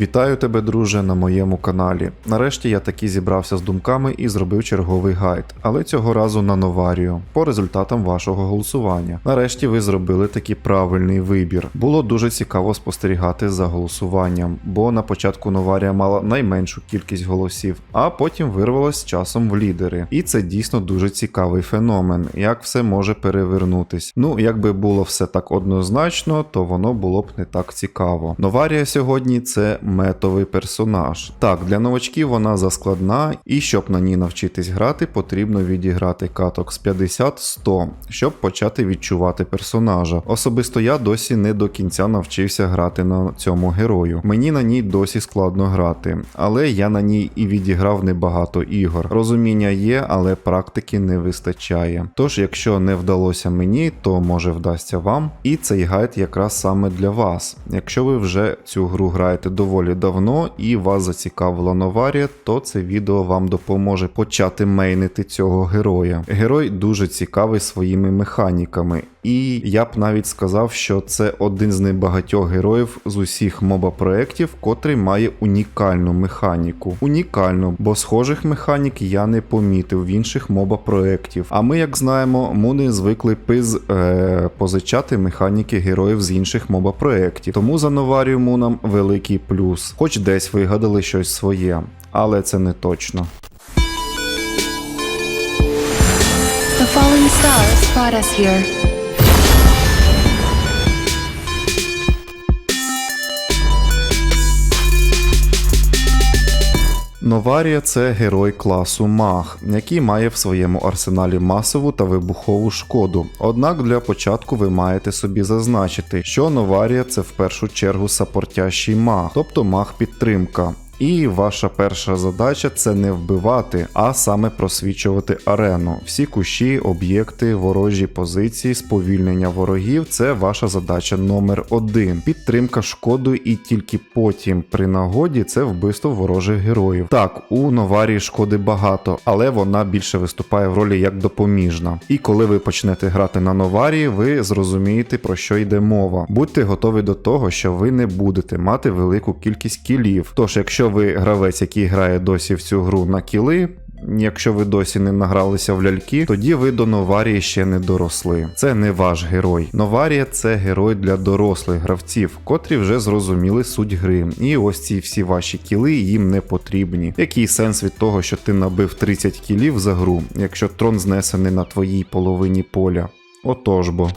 Вітаю тебе, друже, на моєму каналі. Нарешті я таки зібрався з думками і зробив черговий гайд, але цього разу на Новарію, по результатам вашого голосування. Нарешті ви зробили такий правильний вибір. Було дуже цікаво спостерігати за голосуванням, бо на початку Новарія мала найменшу кількість голосів, а потім вирвалась часом в лідери. І це дійсно дуже цікавий феномен, як все може перевернутись. Ну, якби було все так однозначно, то воно було б не так цікаво. Новарія сьогодні це метовий персонаж. Так, для новачків вона заскладна, і щоб на ній навчитись грати, потрібно відіграти каток з 50-100, щоб почати відчувати персонажа. Особисто я досі не до кінця навчився грати на цьому герою. Мені на ній досі складно грати, але я на ній і відіграв небагато ігор. Розуміння є, але практики не вистачає. Тож, якщо не вдалося мені, то може вдасться вам. І цей гайд якраз саме для вас. Якщо ви вже цю гру граєте доволі давно і вас зацікавила Новарія, то це відео вам допоможе почати мейнити цього героя. Герой дуже цікавий своїми механіками. І я б навіть сказав, що це один з небагатьох героїв з усіх моба проєктів, котрий має унікальну механіку. Унікальну, бо схожих механік я не помітив в інших моба проєктів. А ми, як знаємо, муни звикли пиз е, позичати механіки героїв з інших моба проєктів. Тому за Новарію Мунам великий плюс, хоч десь вигадали щось своє, але це не точно. The falling stars brought us here. Новарія це герой класу Маг, який має в своєму арсеналі масову та вибухову шкоду. Однак для початку ви маєте собі зазначити, що Новарія це в першу чергу сапортящий маг, тобто маг підтримка. І ваша перша задача це не вбивати, а саме просвічувати арену. Всі кущі, об'єкти, ворожі позиції, сповільнення ворогів це ваша задача номер один. Підтримка шкоду і тільки потім при нагоді це вбивство ворожих героїв. Так, у Новарії шкоди багато, але вона більше виступає в ролі як допоміжна. І коли ви почнете грати на Новарії, ви зрозумієте про що йде мова. Будьте готові до того, що ви не будете мати велику кількість кілів. Тож, якщо ви гравець, який грає досі в цю гру на кіли. Якщо ви досі не награлися в ляльки, тоді ви до Новарії ще не доросли. Це не ваш герой. Новарія це герой для дорослих гравців, котрі вже зрозуміли суть гри. І ось ці всі ваші кіли їм не потрібні. Який сенс від того, що ти набив 30 кілів за гру, якщо трон знесений на твоїй половині поля? Отож бо.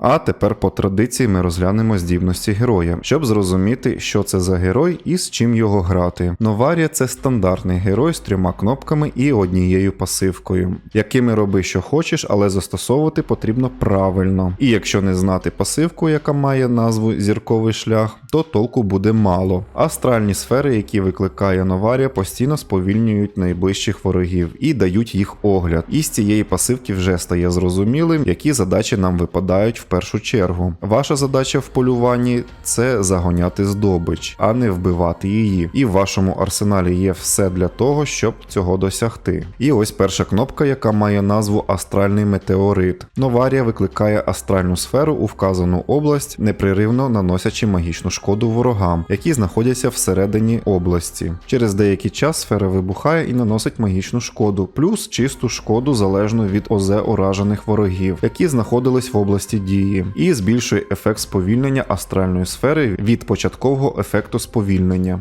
А тепер по традиції ми розглянемо здібності героя, щоб зрозуміти, що це за герой і з чим його грати. Новарія це стандартний герой з трьома кнопками і однією пасивкою, якими роби, що хочеш, але застосовувати потрібно правильно. І якщо не знати пасивку, яка має назву зірковий шлях, то толку буде мало. Астральні сфери, які викликає Новарія, постійно сповільнюють найближчих ворогів і дають їх огляд. І з цієї пасивки вже стає зрозумілим, які задачі нам випадають в першу чергу. Ваша задача в полюванні це загоняти здобич, а не вбивати її. І в вашому арсеналі є все для того, щоб цього досягти. І ось перша кнопка, яка має назву Астральний метеорит. Новарія викликає астральну сферу у вказану область, непреривно наносячи магічну шкоду ворогам, які знаходяться всередині області. Через деякий час сфера вибухає і наносить магічну шкоду, плюс чисту шкоду залежно від ОЗ уражених ворогів, які знаходились в області дії, і збільшує ефект сповільнення астральної сфери від початкового ефекту сповільнення.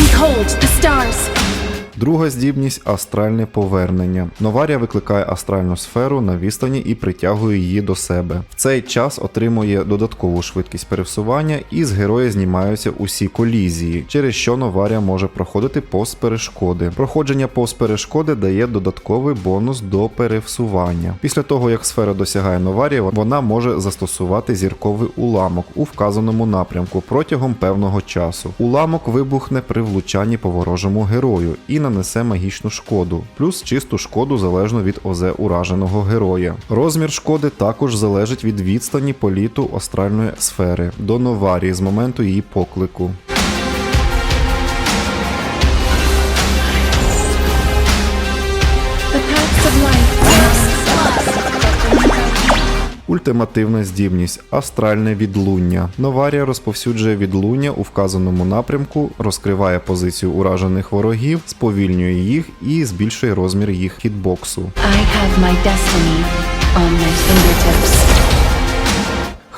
Behold the stars. Друга здібність астральне повернення. Новарія викликає астральну сферу на відстані і притягує її до себе. В цей час отримує додаткову швидкість пересування і з героя знімаються усі колізії, через що Новарія може проходити повз перешкоди. Проходження повз перешкоди дає додатковий бонус до пересування. Після того, як сфера досягає Новарія, вона може застосувати зірковий уламок у вказаному напрямку протягом певного часу. Уламок вибухне при влучанні по ворожому герою і нанесе магічну шкоду, плюс чисту шкоду залежно від ОЗ ураженого героя. Розмір шкоди також залежить від відстані політу астральної сфери до Новарії з моменту її поклику. Ультимативна здібність астральне відлуння. Новарія розповсюджує відлуння у вказаному напрямку, розкриває позицію уражених ворогів, сповільнює їх і збільшує розмір їх хітбоксу. I have my destiny on my fingertips.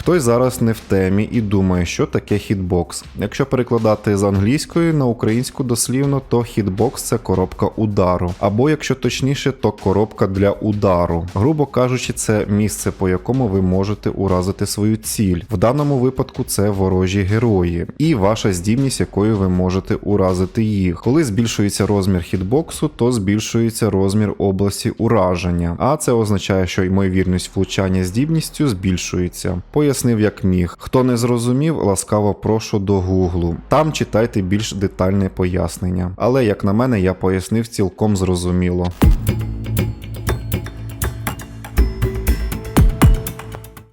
Хтось зараз не в темі і думає, що таке хітбокс. Якщо перекладати з англійської на українську дослівно, то хітбокс це коробка удару, або якщо точніше, то коробка для удару. Грубо кажучи, це місце, по якому ви можете уразити свою ціль. В даному випадку це ворожі герої, і ваша здібність, якою ви можете уразити їх. Коли збільшується розмір хітбоксу, то збільшується розмір області ураження, а це означає, що ймовірність влучання здібністю збільшується. Пояснив як міг. Хто не зрозумів, ласкаво прошу до гуглу. Там читайте більш детальне пояснення. Але як на мене, я пояснив цілком зрозуміло.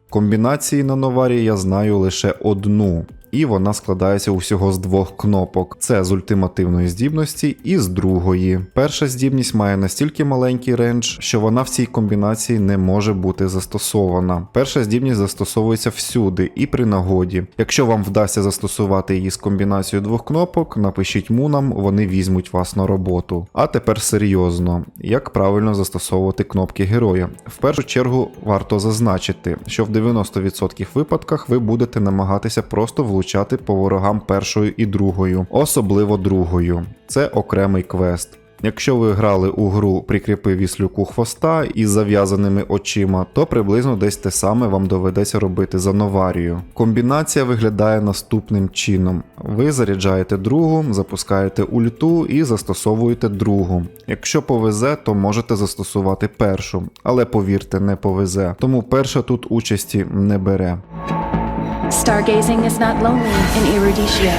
Комбінації на новарі я знаю лише одну. І вона складається усього з двох кнопок: це з ультимативної здібності і з другої. Перша здібність має настільки маленький рендж, що вона в цій комбінації не може бути застосована. Перша здібність застосовується всюди і при нагоді. Якщо вам вдасться застосувати її з комбінацією двох кнопок, напишіть мунам, вони візьмуть вас на роботу. А тепер серйозно, як правильно застосовувати кнопки героя. В першу чергу варто зазначити, що в 90% випадках ви будете намагатися просто влучати по ворогам першою і другою, особливо другою. Це окремий квест. Якщо ви грали у гру Прикріпи віслюку хвоста із зав'язаними очима, то приблизно десь те саме вам доведеться робити за новарію. Комбінація виглядає наступним чином: ви заряджаєте другу, запускаєте ульту і застосовуєте другу. Якщо повезе, то можете застосувати першу, але повірте, не повезе. Тому перша тут участі не бере. Stargazing is not lonely in Eruditio.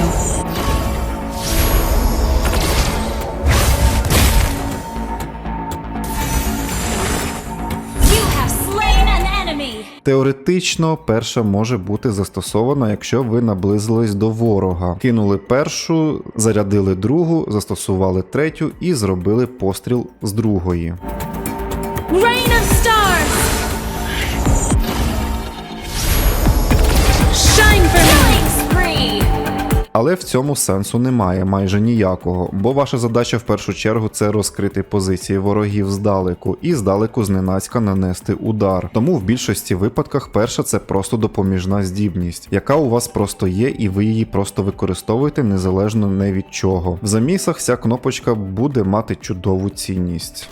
Теоретично перша може бути застосована, якщо ви наблизились до ворога. Кинули першу, зарядили другу, застосували третю і зробили постріл з другої. Rain of stars! Але в цьому сенсу немає майже ніякого, бо ваша задача в першу чергу це розкрити позиції ворогів здалеку і здалеку зненацька нанести удар. Тому в більшості випадках перша це просто допоміжна здібність, яка у вас просто є, і ви її просто використовуєте незалежно не від чого. В замісах ця кнопочка буде мати чудову цінність.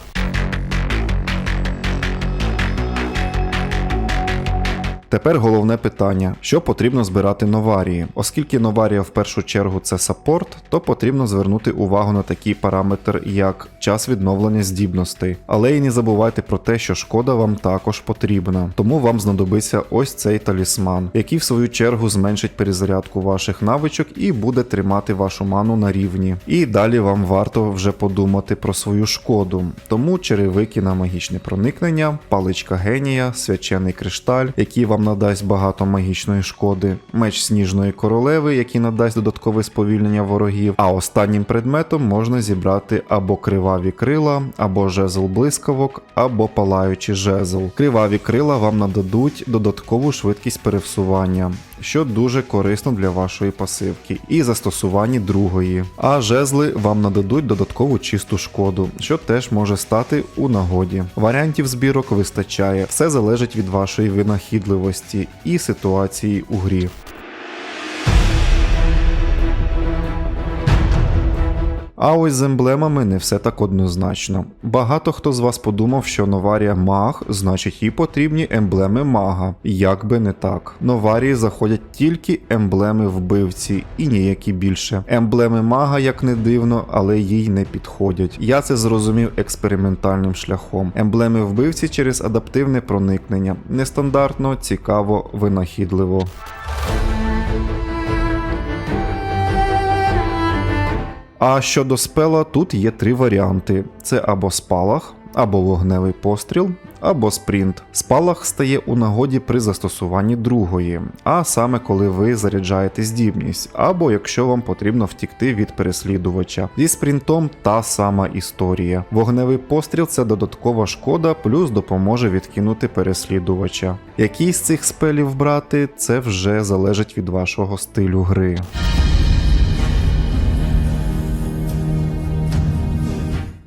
Тепер головне питання: що потрібно збирати новарії? Оскільки новарія в першу чергу це саппорт, то потрібно звернути увагу на такий параметр, як час відновлення здібностей. Але і не забувайте про те, що шкода вам також потрібна. Тому вам знадобиться ось цей талісман, який в свою чергу зменшить перезарядку ваших навичок і буде тримати вашу ману на рівні. І далі вам варто вже подумати про свою шкоду. Тому черевики на магічне проникнення, паличка генія, свячений кришталь, який вам надасть багато магічної шкоди, меч сніжної королеви, який надасть додаткове сповільнення ворогів. А останнім предметом можна зібрати або криваві крила, або жезл блискавок, або палаючий жезл. Криваві крила вам нададуть додаткову швидкість перевсування. Що дуже корисно для вашої пасивки, і застосуванні другої. А жезли вам нададуть додаткову чисту шкоду, що теж може стати у нагоді. Варіантів збірок вистачає, все залежить від вашої винахідливості і ситуації у грі. А ось з емблемами не все так однозначно. Багато хто з вас подумав, що новарія маг, значить їй потрібні емблеми мага. Як би не так. Новарії заходять тільки емблеми вбивці і ніякі більше. Емблеми мага, як не дивно, але їй не підходять. Я це зрозумів експериментальним шляхом. Емблеми вбивці через адаптивне проникнення. Нестандартно, цікаво, винахідливо. А щодо спела, тут є три варіанти: це або спалах, або вогневий постріл, або спринт. Спалах стає у нагоді при застосуванні другої, а саме коли ви заряджаєте здібність, або якщо вам потрібно втікти від переслідувача. Зі спринтом та сама історія. Вогневий постріл це додаткова шкода, плюс допоможе відкинути переслідувача. Який з цих спелів брати, це вже залежить від вашого стилю гри.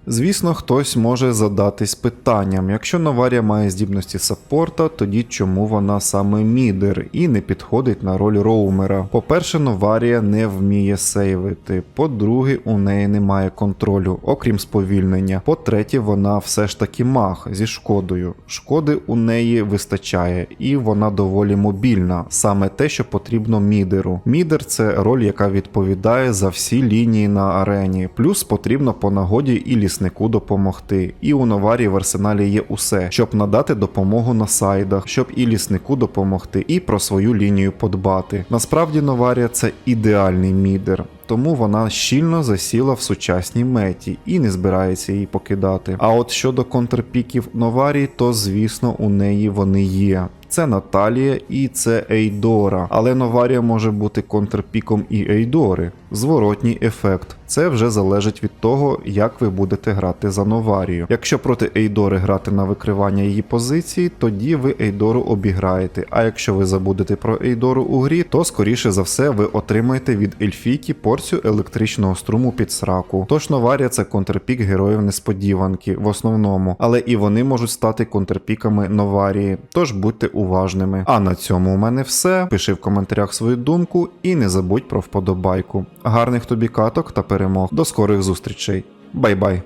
Звісно, хтось може задатись питанням: якщо Новарія має здібності саппорта, тоді чому вона саме мідер і не підходить на роль роумера? По-перше, Новарія не вміє сейвити. По-друге, у неї немає контролю, окрім сповільнення. По-третє, вона все ж таки маг зі шкодою. Шкоди у неї вистачає, і вона доволі мобільна, саме те, що потрібно мідеру. Мідер це роль, яка відповідає за всі лінії на арені. Плюс потрібно по нагоді і ліснику допомогти. І у Новарі в арсеналі є усе, щоб надати допомогу на сайдах, щоб і ліснику допомогти, і про свою лінію подбати. Насправді Новарія це ідеальний мідер. Тому вона щільно засіла в сучасній меті і не збирається її покидати. А от щодо контрпіків Новарії, то звісно у неї вони є. Це Наталія і це Ейдора. Але Новарія може бути контрпіком і Ейдори. Зворотній ефект. Це вже залежить від того, як ви будете грати за Новарію. Якщо проти Ейдори грати на викривання її позиції, тоді ви Ейдору обіграєте. А якщо ви забудете про Ейдору у грі, то скоріше за все ви отримаєте від Ельфійки порцію електричного струму під сраку. Тож Новарія це контрпік героїв несподіванки в основному, але і вони можуть стати контрпіками Новарії. Тож будьте уважними. А на цьому у мене все. Пиши в коментарях свою думку і не забудь про вподобайку. Гарних тобі каток та перемог. До скорих зустрічей. Бай-бай!